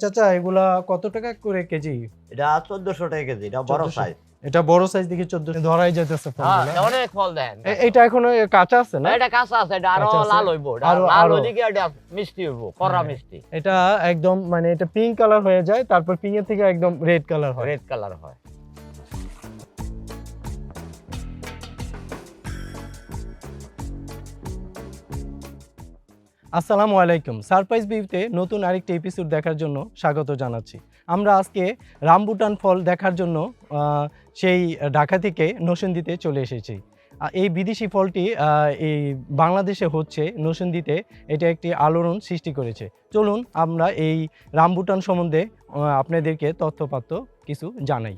চাচা এগুলা কত টাকা করে কেজি? এটা চোদ্দশো টাকা কেজি এটা বড় সাইজ এটা বড় সাইজ দেখি চোদ্দ ধরাই যাইতেছে হ্যাঁ, অনেক ফল দেন। এটা এখনও কাঁচা আছে না? এটা কাঁচা আছে এটা আরও লাল হইব আরো- লাল এটা মিষ্টি হইব কড়া হ্যাঁ। মিষ্টি। এটা একদম মানে এটা পিঙ্ক কালার হয়ে যায় তারপর পিঙ্ক এর থেকে একদম রেড কালার হয়। রেড কালার হয়। আসসালামু আলাইকুম। সারপ্রাইজ বিউতে নতুন আরেকটি এপিসোড দেখার জন্য স্বাগত জানাচ্ছি। আমরা আজকে রামবুটান ফল দেখার জন্য সেই ঢাকা থেকে নসেন্দিতে চলে এসেছি। এই বিদেশি ফলটি এই বাংলাদেশে হচ্ছে নসেন্দিতে এটা একটি আলোড়ন সৃষ্টি করেছে। চলুন আমরা এই রামবুটান সম্বন্ধে আপনাদেরকে তথ্যপাত্র কিছু জানাই।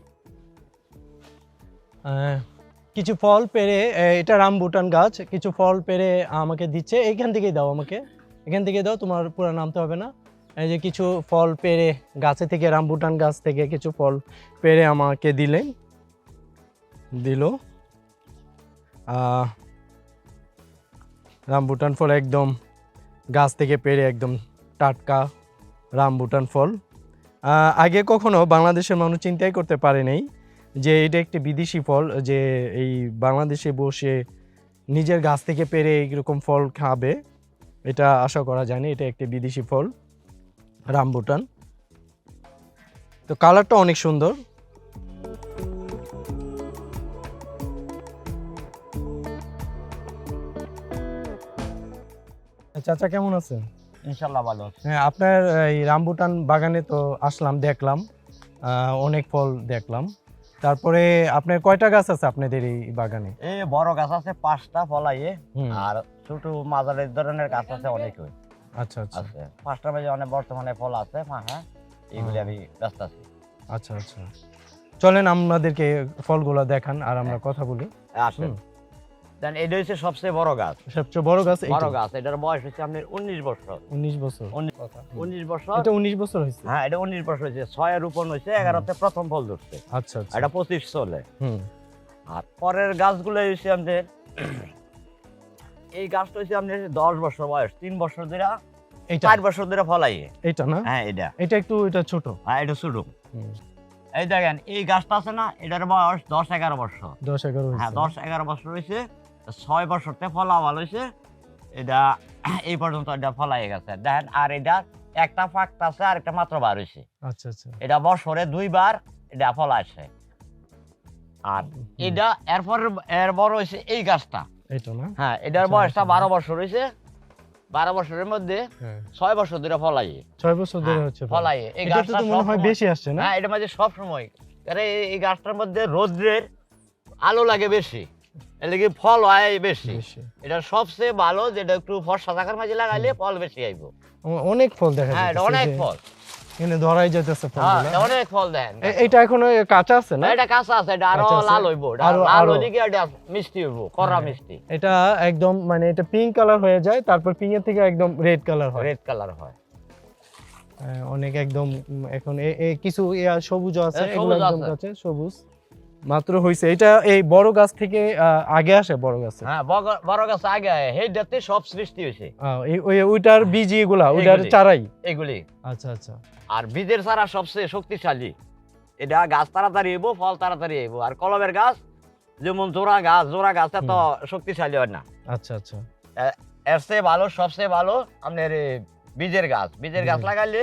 কিছু ফল পেরে এটা রামবুটান গাছ, কিছু ফল পেরে আমাকে দিচ্ছে, এইখান থেকেই দাও আমাকে। এখান থেকে দাও, তোমার পুরো নামতে হবে না। এই যে কিছু ফল পেরে, গাছে থেকে রামবুটান গাছ থেকে কিছু ফল পেরে আমাকে দিলেন দিল। রামবুটান ফল একদম, গাছ থেকে পেরে একদম টাটকা রামবুটান ফল। আগে কখনো বাংলাদেশের মানুষ চিন্তাই করতে পারে নাই যে এটা একটি বিদেশি ফল, যে এই বাংলাদেশে বসে নিজের গাছ থেকে পেরে এইরকম ফল খাবে। এটা আশা করা যায়নি এটা একটি বিদেশি ফল রামবুটান তো কালারটা অনেক সুন্দর। চাচা কেমন আছেন? ইনশাল্লাহ ভালো আছে। হ্যাঁ আপনার এই রামবুটান বাগানে তো আসলাম দেখলাম আহ, অনেক ফল দেখলাম। তারপরে আপনার কয়টা গাছ আছে আপনাদের এই বাগানে? এই বড় গাছ আছে পাঁচটা ফলাইয়ে আর ছোট মাঝারি ধরনের গাছ আছে অনেক আচ্ছা আচ্ছা। পাঁচটা মাঝে অনেক বর্তমানে ফল আছে হ্যাঁ এইগুলি আমি ব্যস্ত আছি। আচ্ছা আচ্ছা। চলেন আমাদেরকে ফলগুলো দেখান আর আমরা কথা বলি। আসেন। দেন এটা হচ্ছে সবচেয়ে বড় গাছ। সবচেয়ে বড় গাছ বড় গাছ এটার বয়স হচ্ছে আপনার উনিশ বছর। উনিশ বছর? উনিশ- বছর। এটা উনিশ বছর হয়েছে? হ্যাঁ এটা উনিশ বছর হয়েছে। ছয় রোপণ হয়েছে এগারোতে প্রথম ফল ধরছে। আচ্ছা আচ্ছা। এটা পঁচিশ চলে। হুম। আর পরের গাছগুলো হচ্ছে আমাদের এই গাছটা হচ্ছে আপনার দশ বছর বয়স তিন বছর ধরে চার বছর ধরে ফলাই। এইটা না? হ্যাঁ এটা এটা একটু এটা ছোট? হ্যাঁ এটা শুরু হুম, এই দেখেন এই গাছটা আছে না এটার বয়স দশ এগারো বছর। দশ এগারো হ্যাঁ দশ এগারো বছর হয়েছে। ছয় বছরতে ফলা ভালো হয়েছে এটা এই পর্যন্ত এটা ফলাই গেছে। দেখেন আর এটা একটা ফাঁকটা আছে আর একটা মাত্র বার হয়েছে আচ্ছা আচ্ছা। এটা বছরে দুইবার এটা ফল আসে। আর এটা এরপর এর বড় হয়েছে এই গাছটা। এইটা না? হ্যাঁ এটার আচ্ছা, বয়সটা আচ্ছা। বারো বছর হয়েছে বারো বছরের মধ্যে হ্যাঁ। ছয় বছর ধরে ফলাই ছয় বছর ধরে হ্যাঁ, হচ্ছে ফলাই এই গাছটা তো মনে হয় বেশি আসছে না? হ্যাঁ এটা মাঝে সব সময় কারণ এই গাছটার মধ্যে রোদ্রের আলো লাগে বেশি। লাগে ফল হয় বেশি? এটা সবচেয়ে ভালো যেটা একটু ফর্সা থাকার মাঝে লাগাইলে ফল বেশি আইব। অনেক ফল দেখা হ্যাঁ অনেক ফল। এখানে ধরাই যাইতেছে হ্যাঁ অনেক ফল দেন এ- এইটা এখনও কাঁচা আছে না? এটা কাঁচা আছে এটা আরও লাল হইব লাল এটা মিষ্টি হইব কড়া হ্যাঁ। মিষ্টি। এটা একদম মানে এটা পিঙ্ক কালার হয়ে যায় তারপর পিঙ্ক এর থেকে একদম রেড কালার হয়। রেড কালার হয়। হ্যাঁ, অনেক একদম এখন কিছু সবুজ আছে হ্যাঁ, এগুলো সবুজ একদম আছে। সবুজ। মাত্র হইছে। এটা এই বড় গাছ থেকে আগে আসে বড় গাছে? হ্যাঁ বড় গাছ আগে হেডাতে সব সৃষ্টি ওই ওইটার বীজ এগুলা ওইটার চারাই? এগুলি। আচ্ছা আচ্ছা। আর বীজের চারা সবচেয়ে শক্তিশালী। এটা গাছ তাড়াতাড়ি হইব ফল তাড়াতাড়ি হইব। আর কলমের গাছ যেমন জোড়া গাছ জোড়া গাছ এত শক্তিশালী হয় না। আচ্ছা আচ্ছা। এর চেয়ে ভালো সবচেয়ে ভালো আপনার বীজের গাছ। বীজের গাছ। লাগাইলে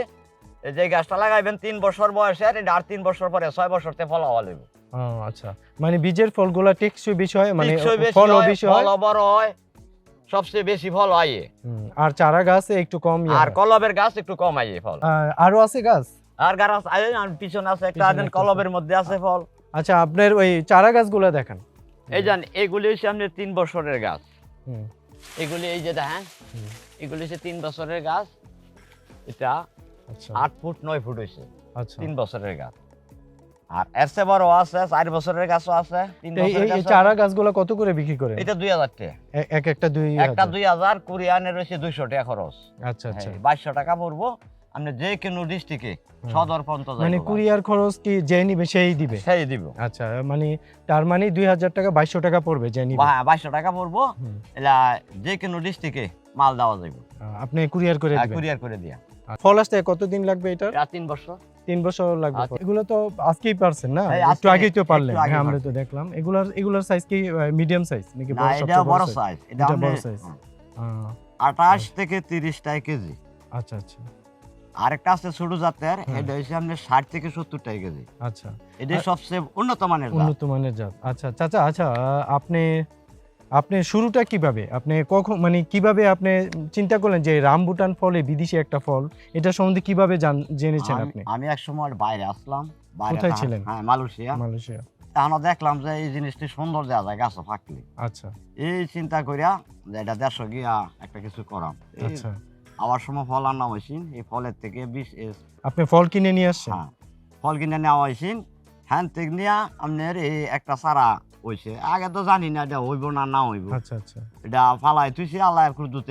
যে গাছটা লাগাইবেন তিন বছর বয়সের এটা আর তিন বছর পরে ছয় বছরতে ফল হওয়া লাগবে। আচ্ছা। মানে বীজের ফলগুলা টেকসই বিষয় মানে ফলও হয়, বেশি বড় হয় সবচেয়ে বেশি ফল হয় আর চারা গাছে একটু কম আর কলবের গাছ একটু কম এ ফল। আরও আছে গাছ? আর গাছ আছে, আর পিছনে আছে একটা আদেন কলবের মধ্যে আছে ফল। আচ্ছা আপনার ওই চারা গাছগুলো দেখেন। এই যান এগুলি হচ্ছে আপনার তিন বছরের গাছ। হুম, এগুলি এই যে দেখেন এগুলি হচ্ছে তিন বছরের গাছ। এটা আট ফুট নয় ফুট হয়েছে আচ্ছা। তিন বছরের গাছ। আর এর চেয়ে বড় আছে চার বছরের গাছও আছে তিন বছরের চারা গাছগুলো কত করে বিক্রি করে? এটা দুই হাজার টাকা। এক একটা দুই একটা দুই হাজার কুড়ি আনে রয়েছে দুইশো টাকা খরচ। আচ্ছা আচ্ছা। বাইশশো টাকা পড়ব। আপনি যে কোনো ডিস্ট্রিক্টে সদর পর্যন্ত মানে কুরিয়ার খরচ কি যে নিবে সেই দিবে? সেই দিব। আচ্ছা মানে তার মানে দুই হাজার টাকা বাইশশো টাকা পড়বে যে নিবে। বাইশশো টাকা পড়ব। যে কোনো ডিস্ট্রিক্টে মাল দেওয়া যাবে আপনি কুরিয়ার করে দিবেন। কুরিয়ার করে দিয়া। ফল আসতে কতদিন লাগবে এটা তিন বছর। তিন বছর লাগবে আচ্ছা। এগুলো তো আজকেই পারছেন না? একটু আজকে- আগেই তো পারলেন। হ্যাঁ আমরা তো দেখলাম। এগুলার এগুলার সাইজ কি মিডিয়াম সাইজ নাকি বড় এটা বড় সাইজ এটা বড় আপনার size। আহ, আঠাশ থেকে কেজি। আচ্ছা আচ্ছা। আরেকটা আছে ছোট জাতের। এটা হচ্ছে ষাট থেকে সত্তরটাই কেজি। আচ্ছা। এটা সবচেয়ে উন্নত মানের উন্নত মানের জাত। আচ্ছা চাচা আচ্ছা আপনি আপনি শুরুটা কীভাবে? আপনি কখন মানে কীভাবে আপনি চিন্তা করলেন যে রামবুটান ফলে বিদেশি একটা ফল এটা সম্বন্ধে কীভাবে জেনেছেন আপনি? আমি এক সময় বাইরে আসলাম কোথায় ছিলেন? হ্যাঁ মালয়েশিয়া। মালয়েশিয়া। তখন দেখলাম যে এই জিনিসটি সুন্দর দেওয়া যায় গাছে থাকলে। আচ্ছা। এই চিন্তা করিয়া যে এটা দেড়শো গিয়া একটা কিছু করাম। আচ্ছা। আবার সময় ফল আনা হয়েছিল এই ফলের থেকে বিশ আপনি ফল কিনে নিয়ে আসছেন? হ্যাঁ ফল কিনে নেওয়া হয়েছিল হ্যান থেকে নিয়া আপনার এই একটা সারা হয়েছে আগে তো জানি না এটা হইব না না হইব। আচ্ছা আচ্ছা। এটা ফালাই তুইছে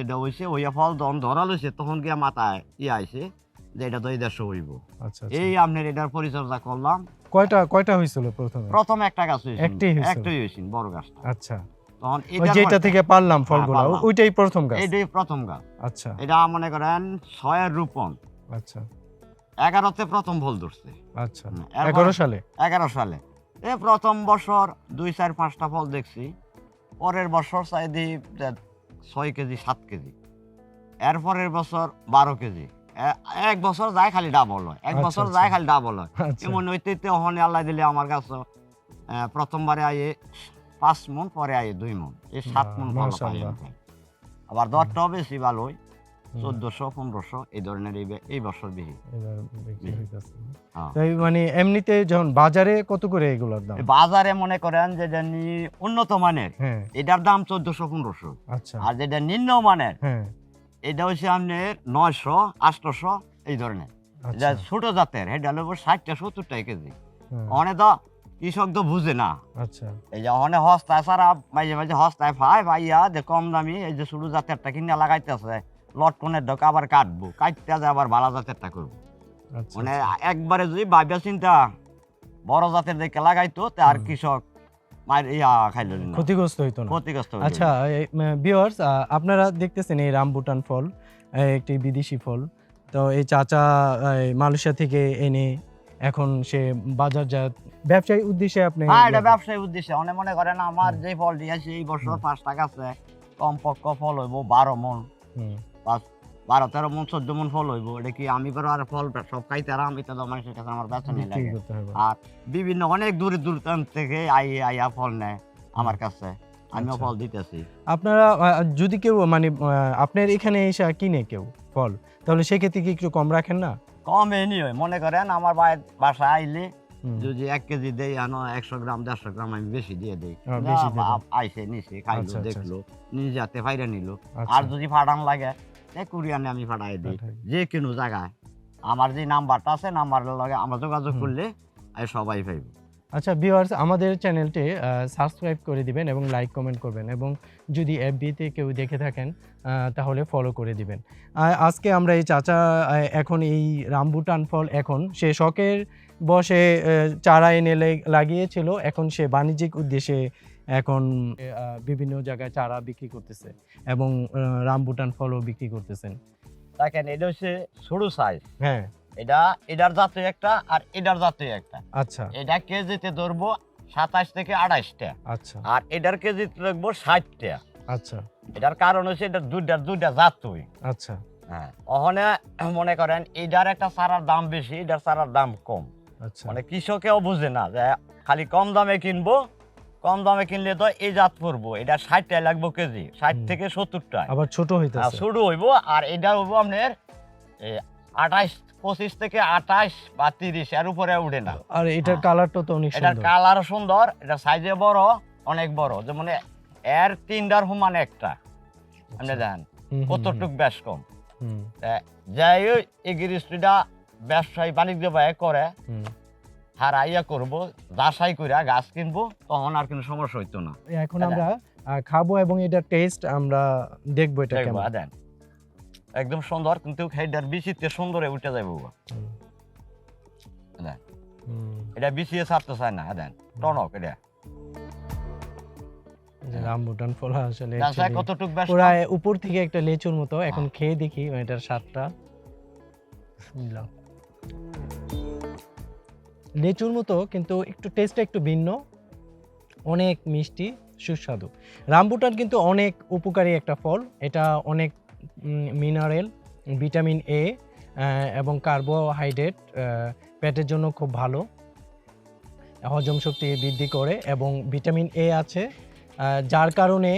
এটা হয়েছে ওইয়া ফল ধরা লইছে তখন গিয়া মাথায় ইয়ে আইছে যে এটা তো এই হইব। আচ্ছা আচ্ছা। এই আপনার এটার পরিচর্যা করলাম। কয়টা কয়টা হয়েছিল প্রথমে? প্রথম একটা গাছ একটাই? একটাই বড় গাছটা। আচ্ছা। তখন এটার যেটা থেকে পারলাম ফলগুলো ওইটাই প্রথম গাছ? এইটাই প্রথম গাছ। আচ্ছা। এটা মনে করেন ছয়ের রোপণ। আচ্ছা। এগারোতে প্রথম ভুল ধরছে। আচ্ছা। এগারো সালে? এগারো সালে। এ প্রথম বছর দুই চার পাঁচটা ফল দেখছি পরের বছর চাই দিই ছয় কেজি সাত কেজি। এরপরের বছর বারো কেজি। এক বছর যায় খালি ডাবল হয়। এক আচ্ছা, বছর আচ্ছা। যায় খালি ডাবল হয়। আচ্ছা। এমন হইতে ওখানে আল্লাহ দিলে আমার কাছে প্রথমবারে আইয়ে পাঁচ মন পরে আইয়ে দুই মন। এই সাত মন ফল। আবার দরটাও বেশি ভালো হয়। চোদ্দশো পনেরোশো এই ধরনের এই বছর। হইতাছে। হ্যাঁ। তাই মানে এমনিতে যখন বাজারে কত করে এগুলোর দাম? বাজারে মনে করেন যে জানি উন্নত মানের। হ্যাঁ। এটার দাম চোদ্দশো পনেরোশো। আচ্ছা। আর যেটা নিম্ন মানের হ্যাঁ। এটা হচ্ছে আপনার নয়শো আটশোশো এই ধরনের। আচ্ছা। ছোট জাতের এটা হলো ষাটটা সত্তরটা কেজি। হ্যাঁ, অনে তো কৃষক তো বুঝে না। আচ্ছা। এই যে অনে হস্তায় সারা মাঝে মাঝে হস্তায় পায় ভাইয়া যে কম দামি এই যে ছোট জাতেরটা কিনে লাগাইতেছে। লটকনের ডক আবার কাটবো কাটতে যায় আবার ভালো জাতেরটা করব। আচ্ছা মানে আচ্ছা। একবারে যদি ভাবিয়া চিন্তা বড় জাতের দেখে লাগাইতো তে আর কৃষক ক্ষতিগ্রস্ত হইতো না। ক্ষতিগ্রস্ত আচ্ছা ভিউয়ার্স আপনারা দেখতেছেন এই রামবুটান ফল একটি বিদেশি ফল। তো এই চাচা মালয়েশিয়া থেকে এনে এখন সে বাজারজাত ব্যবসায়ী উদ্দেশ্যে আপনি হ্যাঁ এটা ব্যবসায়ী উদ্দেশ্যে। অনেক মনে করেন আমার। যে ফলটি আছে এই বছর পাঁচ টাকা আছে কমপক্ষ ফল হইব বারো মন। বারো তেরো মন চোদ্দ মন ফল হইব। এটা কি আমি করে আর ফল সব খাইতে আর আমি তো মানুষের কাছে আমার বেচা নেই লাগে। আর বিভিন্ন অনেক দূর দূরান্ত থেকে আইয়ে আইয়া ফল নেয় আমার কাছে। আমিও আচ্ছা। ফল দিতেছি। আপনারা যদি কেউ মানে আপনার এখানে এসে কিনে কেউ ফল তাহলে সেক্ষেত্রে কি একটু কম রাখেন না? কম এনি হয়। মনে করেন আমার বাসায় আইলে যদি এক কেজি দেই আনো একশো গ্রাম দেড়শো গ্রাম আমি বেশি দিয়ে দিই। আইসে নিছে খাইলো আচ্ছা, আচ্ছা, দেখল নিজে হাতে ফাইরা নিল। আর যদি ফাটান লাগে কুরিয়ানে আমি ফাটাই দিই। যে কোনো জায়গায়। আমার যে নাম্বারটা আছে নাম্বারের লগে আমরা যোগাযোগ। করলে সবাই পাইব। আচ্ছা ভিউয়ার্স আমাদের চ্যানেলটি সাবস্ক্রাইব করে দিবেন এবং লাইক কমেন্ট করবেন এবং যদি এফবিতে কেউ দেখে থাকেন তাহলে ফলো করে দিবেন। আজকে আমরা এই চাচা এখন এই রামবুটান ফল এখন সে শখের বসে চারা এনে লাগিয়েছিল এখন সে বাণিজ্যিক উদ্দেশ্যে এখন বিভিন্ন জায়গায় চারা বিক্রি করতেছে এবং রামবুটান ফলও বিক্রি করতেছেন। দেখেন এটা হচ্ছে ছোট সাইজ হ্যাঁ। এটা এটার জাতীয় একটা আর এটার জাতীয় একটা। আচ্ছা। এটা কেজিতে ধরবো সাতাশ থেকে আঠাশটা। আচ্ছা। আর এটার কেজিতে রাখব ষাটটা। আচ্ছা। এটার কারণ হচ্ছে এটা দুইটার দুইটা জাতই। আচ্ছা। হ্যাঁ। ওখানে মনে করেন এটার একটা সারার দাম বেশি এটার সারার দাম কম। আচ্ছা। মানে কৃষকেও বুঝে না যে খালি কম দামে কিনবো কম দামে কিনলে তো এই জাত পড়ব এটা ষাটটায় লাগবো কেজি। ষাট। থেকে সত্তরটায়। আবার ছোট আর হইতেছে শুরু হইব আর এটা হইব আপনার আঠাশ পঁচিশ থেকে আঠাশ বা তিরিশ এর উপরে উঠে না। আর এটার হ্যাঁ। কালারটা তো অনেক এটার কালার সুন্দর এটা সাইজে বড় অনেক বড়। যেমন এর তিনটার সমান একটা। আপনি আচ্ছা। দেখেন হুম, হুম, কতটুক বেশ কম। হুম, যাই হোক এই গিরিস্ট্রিটা ব্যবসায়ী বাণিজ্য ব্যয় করে হারা ইয়া করব যাচাই করে গাছ কিনবো তখন আর কোনো সমস্যা হইতো না। এখন আমরা খাব এবং এটার টেস্ট আমরা দেখব এটা কেমন। দেন। একদম সুন্দর কিন্তু হেডার বিচিতে সুন্দরে উঠে যাব। দেন। এটা বিছিয়ে ছাড়তে চায় না দেন। টনক এটা। রামবুটান ফল আসলে কতটুক বেশ উপর থেকে একটা লেচুর মতো এখন হ্যাঁ। খেয়ে দেখি এটার স্বাদটা। বিসমিল্লাহ। লেচুর মতো, কিন্তু একটু টেস্টটা একটু ভিন্ন। অনেক মিষ্টি, সুস্বাদু। রামবুটান কিন্তু অনেক উপকারী একটা ফল। এটা অনেক মিনারেল ভিটামিন এ এবং কার্বোহাইড্রেট পেটের জন্য খুব ভালো। হজম শক্তি বৃদ্ধি করে এবং ভিটামিন এ আছে যার কারণে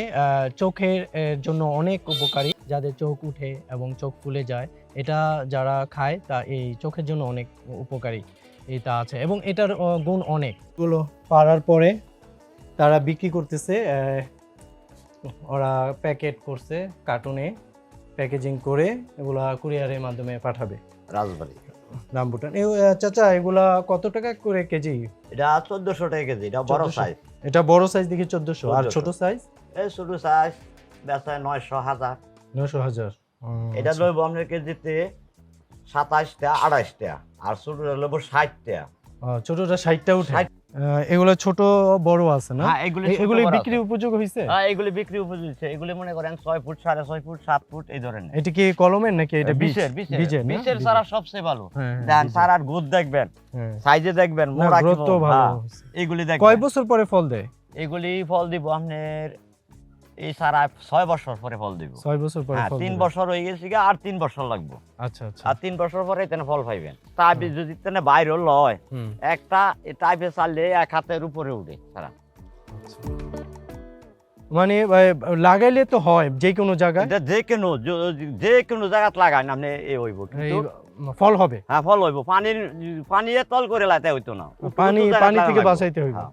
চোখের জন্য অনেক উপকারী। যাদের চোখ উঠে এবং চোখ ফুলে যায়, এটা যারা খায়, তা এই চোখের জন্য অনেক উপকারী। এটা আছে এবং এটার গুণ অনেক। গুলো পাড়ার পরে তারা বিক্রি করতেছে ওরা প্যাকেট করছে কার্টুনে প্যাকেজিং করে এগুলা কুরিয়ারের মাধ্যমে পাঠাবে। রাজবাড়ি। রামবুটান এই চাচা এগুলা কত টাকা করে কেজি? এটা চোদ্দশো টাকা কেজি এটা বড় সাইজ এটা বড় সাইজ দেখি চোদ্দশো আর ছোট সাইজ এই ছোট সাইজ বেচায় নয়শো হাজার। নশো হাজার। এটা লইব আপনার কেজিতে সাতাশটা আড়াইশটা আর ছোটটা ষাটটা। ছোটটা ষাটটা উঠে? এগুলো ছোট বড় আছে না? হ্যাঁ এগুলি বিক্রি উপযোগ হ্যাঁ এগুলি বিক্রি উপযুক্ত এগুলি মনে করেন ফুট সাড়ে ছয় ফুট সাত ফুট এই ধরনের। এটা কি কলমের নাকি এটা বিশের বিশের বিশের বীজের। সবচেয়ে ভালো। হ্যাঁ, হ্যাঁ, দেন গুদ দেখবেন। সাইজে দেখবেন growth ভালো। এগুলি কয় দেখবেন বছর পরে ফল দেয়? এগুলি ফল দিব আপনার এই সারা ছয় বছর পরে ফল দিব। ছয় বছর পরে হ্যাঁ তিন বছর হয়ে গেছে আর তিন বছর লাগবে। আচ্ছা আচ্ছা। আর তিন বছর পরে তেনে ফল পাইবেন। তাই যদি তেনে বাইরে লয় একটা টাইপে চাললে এক হাতের উপরে উঠে সারা। আচ্ছা। মানে লাগাইলে তো হয় যে কোনো জায়গায়। যে কোনো য- কোনো জায়গাত লাগাই না আপনি এ হইব। কিন্তু ফল হবে। হ্যাঁ ফল হইব। পানির পানি তল করে লাইতে হইতো না। পানি পানি থেকে বাঁচাইতে হইব। হ্যাঁ।